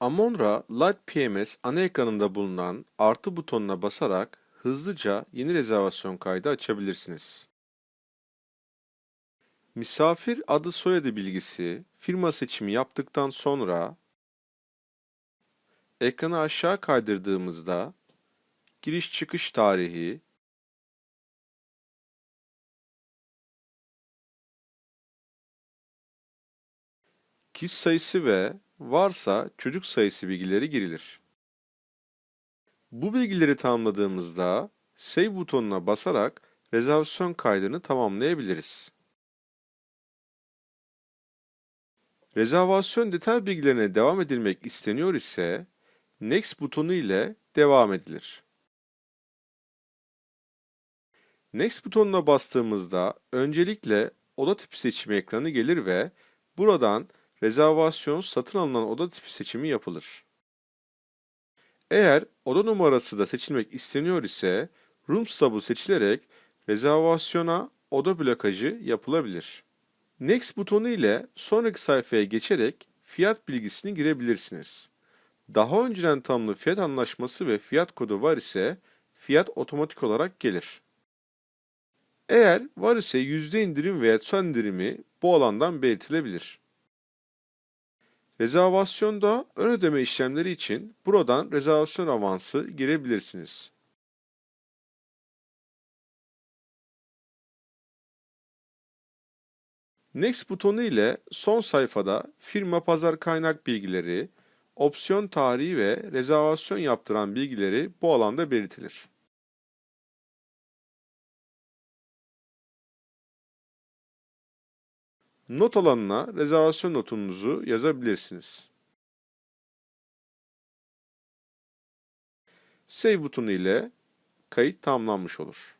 Amonra Light PMS ana ekranında bulunan artı butonuna basarak hızlıca yeni rezervasyon kaydı açabilirsiniz. Misafir adı soyadı bilgisi, firma seçimi yaptıktan sonra ekranı aşağı kaydırdığımızda giriş çıkış tarihi, kişi sayısı ve varsa çocuk sayısı bilgileri girilir. Bu bilgileri tamamladığımızda Save butonuna basarak rezervasyon kaydını tamamlayabiliriz. Rezervasyon detay bilgilerine devam edilmek isteniyor ise Next butonu ile devam edilir. Next butonuna bastığımızda öncelikle oda tipi seçimi ekranı gelir ve buradan rezervasyon satın alınan oda tipi seçimi yapılır. Eğer oda numarası da seçilmek isteniyor ise Room Stub'ı seçilerek rezervasyona oda blokajı yapılabilir. Next butonu ile sonraki sayfaya geçerek fiyat bilgisini girebilirsiniz. Daha önceden tanımlı fiyat anlaşması ve fiyat kodu var ise fiyat otomatik olarak gelir. Eğer var ise yüzde indirim veya son indirimi bu alandan belirtilebilir. Rezervasyonda ön ödeme işlemleri için buradan rezervasyon avansı girebilirsiniz. Next butonu ile son sayfada firma pazar kaynak bilgileri, opsiyon tarihi ve rezervasyon yaptıran bilgileri bu alanda belirtilir. Not alanına rezervasyon notunuzu yazabilirsiniz. Save butonu ile kayıt tamamlanmış olur.